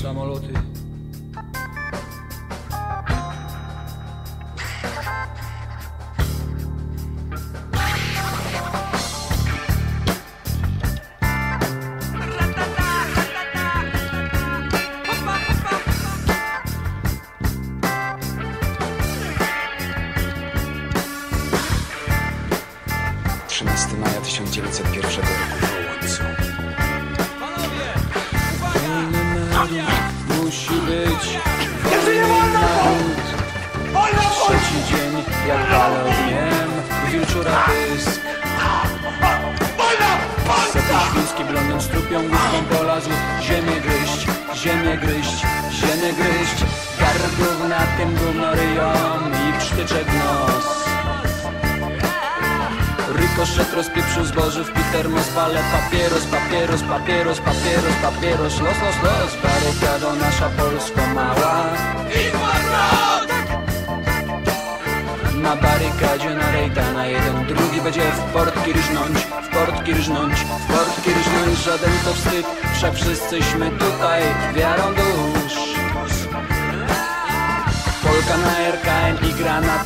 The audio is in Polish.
samoloty. Trzynasty maja 1901 roku musi być wolny naród. Trzeci dzień jak bale ogniem, wieczóra pysk. Sety świński blondyn strupią główką polazł Ziemię gryźć, ziemię gryźć, ziemię gryźć. Gardów na tym gówno ryją i psztyczek Rykoszet rozpieprzył zboży w pitermos Pale papieros, papieros, papieros, papieros, papieros Los, los, los, barykado nasza Polsko mała. Na barykadzie na rejta na jeden drugi będzie w portki ryżnąć, w portki ryżnąć, w portki ryżnąć Żaden to wstyd, wszak wszyscyśmy tutaj wiarą dusz. Polka na RKM i gra na